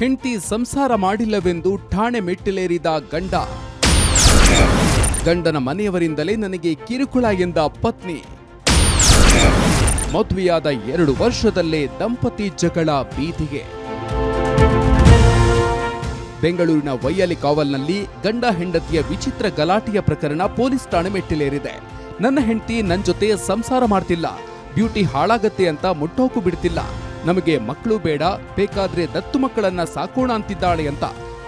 ಹೆಂಡತಿ ಸಂಸಾರ ಮಾಡಿಲ್ಲವೆಂದು ಠಾಣೆ ಮೆಟ್ಟಿಲೇರಿದ ಗಂಡ. ಗಂಡನ ಮನೆಯವರಿಂದಲೇ ನನಗೆ ಕಿರುಕುಳ ಎಂದ ಪತ್ನಿ. ಮದುವೆಯಾದ ಎರಡು ವರ್ಷದಲ್ಲೇ ದಂಪತಿ ಜಗಳ ಬೀದಿಗೆ ಬೆಂಗಳೂರಿನ ವೈಯಲಿ ಕಾವಲ್ನಲ್ಲಿ ಗಂಡ ಹೆಂಡತಿಯ ವಿಚಿತ್ರ ಗಲಾಟೆಯ ಪ್ರಕರಣ ಪೊಲೀಸ್ ಠಾಣೆ ಮೆಟ್ಟಿಲೇರಿದೆ. ನನ್ನ ಹೆಂಡತಿ ನನ್ನ ಜೊತೆ ಸಂಸಾರ ಮಾಡ್ತಿಲ್ಲ. ಬ್ಯೂಟಿ ಹಾಳಾಗತ್ತೆ ಅಂತ ಮುಟ್ಟೋಕು ಬಿಡ್ತಿಲ್ಲ. ನಮಗೆ ಮಕ್ಕಳು ಬೇಡ, ಬೇಕಾದ್ರೆ ದತ್ತು ಮಕ್ಕಳನ್ನ ಸಾಕೋಣ ಅಂತಿದ್ದಾಳೆ ಅಂತ.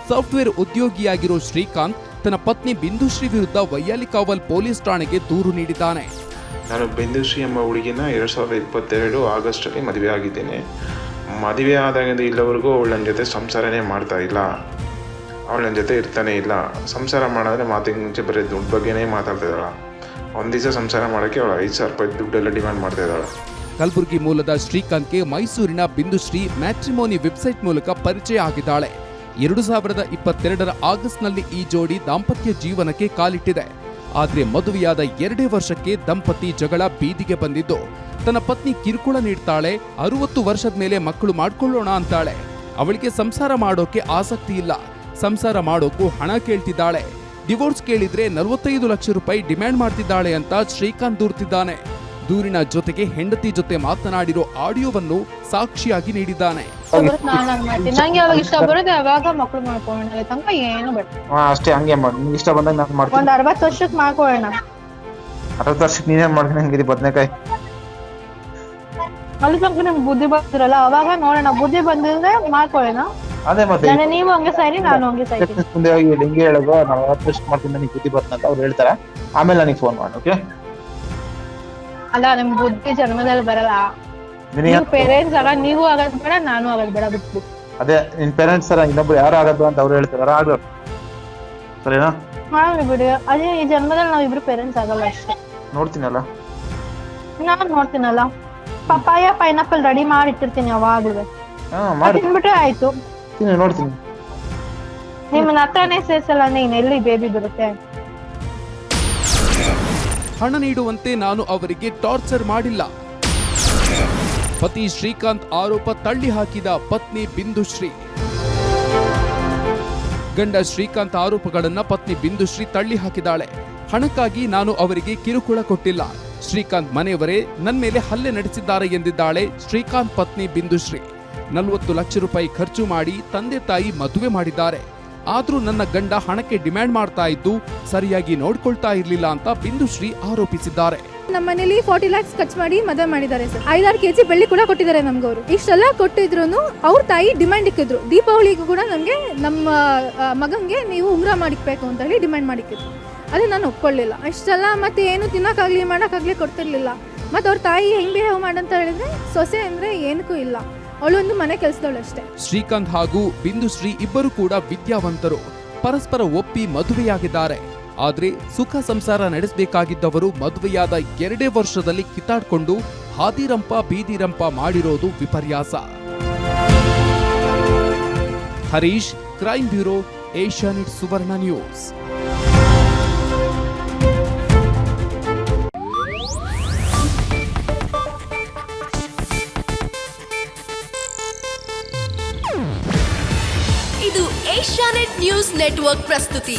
ಸಾಫ್ಟ್ವೇರ್ ಉದ್ಯೋಗಿಯಾಗಿರೋ ಶ್ರೀಕಾಂತ್ ತನ್ನ ಪತ್ನಿ ಬಿಂದುಶ್ರೀ ವಿರುದ್ಧ ವೈಯಾಲಿ ಕಾವಲ್ ಪೊಲೀಸ್ ಠಾಣೆಗೆ ದೂರು ನೀಡಿದ್ದಾನೆ. ನಾನು ಬಿಂದುಶ್ರೀ ಎಂಬ ಹುಡುಗಿನ ಎರಡು ಸಾವಿರದ ಇಪ್ಪತ್ತೆರಡು ಆಗಸ್ಟಲ್ಲಿ ಮದುವೆ ಆಗಿದ್ದೇನೆ. ಮದುವೆ ಆದಾಗಿಂದ ಇಲ್ಲವರೆಗೂ ಅವಳು ಜೊತೆ ಸಂಸಾರನೇ ಮಾಡ್ತಾ ಇಲ್ಲ. ಅವಳು ಜೊತೆ ಇರ್ತಾನೆ ಇಲ್ಲ. ಸಂಸಾರ ಮಾಡಿದ್ರೆ ಮಾತಿಗೆ ಮುಂಚೆ ಬರೀ ದುಡ್ಡು ಬಗ್ಗೆನೇ ಮಾತಾಡ್ತಾ ಇದ್ದಾಳೆ. ಒಂದು ದಿವಸ ಸಂಸಾರ ಮಾಡೋಕ್ಕೆ ಅವಳು ಐದು ಸಾವಿರ ರೂಪಾಯಿ ದುಡ್ಡೆಲ್ಲ ಡಿಮ್ಯಾಂಡ್ ಮಾಡ್ತಾ ಇದ್ದಾಳೆ. ಕಲಬುರಗಿ ಮೂಲದ ಶ್ರೀಕಾಂತ್ಗೆ ಮೈಸೂರಿನ ಬಿಂದುಶ್ರೀ ಮ್ಯಾಟ್ರಿಮೋನಿ ವೆಬ್ಸೈಟ್ ಮೂಲಕ ಪರಿಚಯ ಆಗಿದ್ದಾಳೆ. ಎರಡು ಸಾವಿರದ ಇಪ್ಪತ್ತೆರಡರ ಆಗಸ್ಟ್ನಲ್ಲಿ ಈ ಜೋಡಿ ದಾಂಪತ್ಯ ಜೀವನಕ್ಕೆ ಕಾಲಿಟ್ಟಿದೆ. ಆದರೆ ಮದುವೆಯಾದ ಎರಡೇ ವರ್ಷಕ್ಕೆ ದಂಪತಿ ಜಗಳ ಬೀದಿಗೆ ಬಂದಿದ್ದು, ತನ್ನ ಪತ್ನಿ ಕಿರುಕುಳ ನೀಡ್ತಾಳೆ, ಅರುವತ್ತು ವರ್ಷದ ಮೇಲೆ ಮಕ್ಕಳು ಮಾಡ್ಕೊಳ್ಳೋಣ ಅಂತಾಳೆ. ಅವಳಿಗೆ ಸಂಸಾರ ಮಾಡೋಕೆ ಆಸಕ್ತಿ ಇಲ್ಲ. ಸಂಸಾರ ಮಾಡೋಕು ಹಣ ಕೇಳ್ತಿದ್ದಾಳೆ. ಡಿವೋರ್ಸ್ ಕೇಳಿದ್ರೆ ನಲವತ್ತೈದು ಲಕ್ಷ ರೂಪಾಯಿ ಡಿಮ್ಯಾಂಡ್ ಮಾಡ್ತಿದ್ದಾಳೆ ಅಂತ ಶ್ರೀಕಾಂತ್ ದೂರ್ತಿದ್ದಾನೆ. ದೂರಿನ ಜೊತೆಗೆ ಹೆಂಡತಿ ಜೊತೆ ಮಾತನಾಡಿರೋ ಆಡಿಯೋವನ್ನು ಸಾಕ್ಷಿಯಾಗಿ ನೀಡಿದ್ದಾನೆ. ನಾನು ಅಷ್ಟೇ ಹಂಗೆ ಮಾಡಿ. ನಿಂಗೆ ಇಷ್ಟ ಬಂದಾಗ ನಾನು ಮಾಡ್ತೀನಿ. ಒಂದ್ ಅರವತ್ತು ವರ್ಷಕ್ಕೆ ಮಾಡ್ಕೊಳ್ಳೋಣ. ಅರವತ್ತು ವರ್ಷಕ್ಕೆ ನೀನೇ ಮಾಡ್ತೀನಿ ಹಂಗಿರಿ ಬದನೆಕಾಯಿ. ಅಲ್ಲಿ ಸ್ವಲ್ಪ ನಿಮ್ಗೆ ಬುದ್ಧಿ ಬರ್ತಿರಲ್ಲ ಅವಾಗ ನೋಡೋಣ. ಬುದ್ಧಿ ಬಂದಿದ್ರೆ ಮಾಡ್ಕೊಳ್ಳೋಣ. ಅದೇ ಮತ್ತೆ ನಾನು ನೀವು ಹಂಗೆ ಸರಿ ನಾನು ಹಂಗೆ ಸರಿ ಮುಂದೆ ಹೋಗಿ ಹಿಂಗೆ ಹೇಳೋದು. ನಾವು ಅರವತ್ತು ವರ್ಷ ಮಾಡ್ತೀನಿ ನನಗೆ ಬುದ್ಧಿ ಬರ್ತಂತ ಅಂತ ಅವ್ರು ಹೇಳ್ತಾರೆ. ಆಮೇಲೆ ನನಗೆ ಫೋನ್ ಮಾಡಿ ಓಕೆ ಅಲ್ಲ ನಿಮ್ ಬುದ್ಧಿ ಜನ್ಮದಲ್ಲಿ ಬರಲ್ಲ. ನಿನಗೆ ಪೇರೆಂಟ್ಸ್ ಆಗ ನೀವು ಆಗೋದ್ ಬೇಡ ನಾನು ಆಗೋದ್ ಬೇಡ ಬಿಟ್ಬಿಟ್ಟು ಅದೇ ನಿನ್ ಪೇರೆಂಟ್ಸ್ ಸರ ಇನ್ನೊಬ್ರು ಯಾರು ಆಗೋದು ಅಂತ ಅವ್ರು ಹೇಳ್ತಾರೆ. ಆಗೋ ಸರಿನಾ? ಮಾಡಿ ಬಿಡಿ. ಅದೇ ಈ ಜನ್ಮದಲ್ಲಿ ನಾವ್ ಇಬ್ರು ಪೇರೆಂಟ್ಸ್ ಆಗಲ್ಲ ಅಷ್ಟೇ. ನೋಡ್ತೀನಲ್ಲ? ನಾನ್ ನೋಡ್ತೀನಲ್ಲ. ಪಪ್ಪಾಯ ಪೈನಾಪಲ್ ರೆಡಿ ಮಾಡಿ ಇಟ್ಟಿರ್ತೀನಿ ಯಾವಾಗ್ಲೂ ಹಾ ಮಾಡಿ. ತಿನ್ಬಿಟ್ರೆ ಆಯ್ತು. ತಿನ್ನು, ನೋಡ್ತೀನಿ. ನಿಮ್ಮನ್ನ ಹತ್ರನೇ ಸೇರ್ಸಲ್ಲ ನೀನ್ ಎಲ್ಲಿ ಬೇಬಿ ಬರುತ್ತೆ ಹಣ ನೀಡುವಂತೆ ನಾನು ಅವರಿಗೆ ಟಾರ್ಚರ್ ಮಾಡಿಲ್ಲ. ಪತಿ ಶ್ರೀಕಾಂತ್ ಆರೋಪ ತಳ್ಳಿ ಹಾಕಿದ ಪತ್ನಿ ಬಿಂದುಶ್ರೀ ಗಂಡ ಶ್ರೀಕಾಂತ್ ಆರೋಪಗಳನ್ನು ಪತ್ನಿ ಬಿಂದುಶ್ರೀ ತಳ್ಳಿ ಹಾಕಿದಾಳೆ. ಹಣಕ್ಕಾಗಿ ನಾನು ಅವರಿಗೆ ಕಿರುಕುಳ ಕೊಟ್ಟಿಲ್ಲ. ಶ್ರೀಕಾಂತ್ ಮನೆಯವರೇ ನನ್ನ ಮೇಲೆ ಹಲ್ಲೆ ನಡೆಸಿದ್ದಾರೆ ಎಂದಿದ್ದಾಳೆ ಶ್ರೀಕಾಂತ್ ಪತ್ನಿ ಬಿಂದುಶ್ರೀ ನಲವತ್ತು ಲಕ್ಷ ರೂಪಾಯಿ ಖರ್ಚು ಮಾಡಿ ತಂದೆ ತಾಯಿ ಮದುವೆ ಮಾಡಿದ್ದಾರೆ. ಆದರೂ ನನ್ನ ಗಂಡ ಹಣಕ್ಕೆ ಡಿಮ್ಯಾಂಡ್ ಮಾಡ್ತಾ ಇದ್ದು ಸರಿಯಾಗಿ ನೋಡ್ಕೊಳ್ತಾ ಇರಲಿಲ್ಲ ಅಂತ ಬಿಂದುಶ್ರೀ ಆರೋಪಿಸಿದ್ದಾರೆ. ನಮ್ಮ ಮನೇಲಿ ಫಾರ್ಟಿ ಲ್ಯಾಕ್ಸ್ ಖರ್ಚು ಮಾಡಿ ಮದುವೆ ಮಾಡಿದ್ದಾರೆ ಸರ್. ಐದಾರು ಕೆಜಿ ಬೆಳ್ಳಿ ಕೂಡ ಕೊಟ್ಟಿದ್ದಾರೆ ನಮ್ಗೆ ಅವರು. ಇಷ್ಟೆಲ್ಲ ಕೊಟ್ಟಿದ್ರು ಅವ್ರ ತಾಯಿ ಡಿಮ್ಯಾಂಡ್ ಇಕ್ಕಿದ್ರು. ದೀಪಾವಳಿಗೂ ಕೂಡ ನಮಗೆ ನಮ್ಮ ಮಗನಿಗೆ ಮಗಂಗೆ ನೀವು ಉಂಗುರ ಮಾಡಿಕ್ಬೇಕು ಅಂತ ಹೇಳಿ ಡಿಮ್ಯಾಂಡ್ ಮಾಡಿಕ್ಕಿದ್ರು. ಅದೇ ನಾನು ಒಪ್ಕೊಳ್ಳಿಲ್ಲ. ಇಷ್ಟೆಲ್ಲ ಮತ್ತೆ ಏನು ತಿನ್ನೋಕ್ಕಾಗ್ಲಿ ಮಾಡೋಕ್ಕಾಗ್ಲಿ ಕೊಡ್ತಿರ್ಲಿಲ್ಲ. ಮತ್ತೆ ಅವ್ರ ತಾಯಿ ಹೆಂಗೆ ಬಿಹೇವ್ ಮಾಡಂತ ಹೇಳಿದ್ರೆ ಸೊಸೆ ಅಂದ್ರೆ ಏನಕ್ಕೂ ಇಲ್ಲ. ಅವಳು ಒಂದು ಮನೆ ಕೆಲಸದವಳು ಅಷ್ಟೇ. ಶ್ರೀಕಾಂತ್ ಹಾಗೂ ಬಿಂದುಶ್ರೀ ಇಬ್ಬರು ಕೂಡ ವಿದ್ಯಾವಂತರು. ಪರಸ್ಪರ ಒಪ್ಪಿ ಮದುವೆಯಾಗಿದ್ದಾರೆ. ಆದ್ರೆ ಸುಖ ಸಂಸಾರ ನಡೆಸಬೇಕಾಗಿದ್ದವರು ಮದುವೆಯಾದ ಎರಡೇ ವರ್ಷದಲ್ಲಿ ಕಿತ್ತಾಡ್ಕೊಂಡು ಹಾದಿರಂಪ ಬೀದಿರಂಪ ಮಾಡಿರೋದು ವಿಪರ್ಯಾಸ. Harish crime bureau Asianet Suvarna news. ಇದು ಏಷ್ಯಾನೆಟ್ ನ್ಯೂಸ್ ನೆಟ್ವರ್ಕ್ ಪ್ರಸ್ತುತಿ.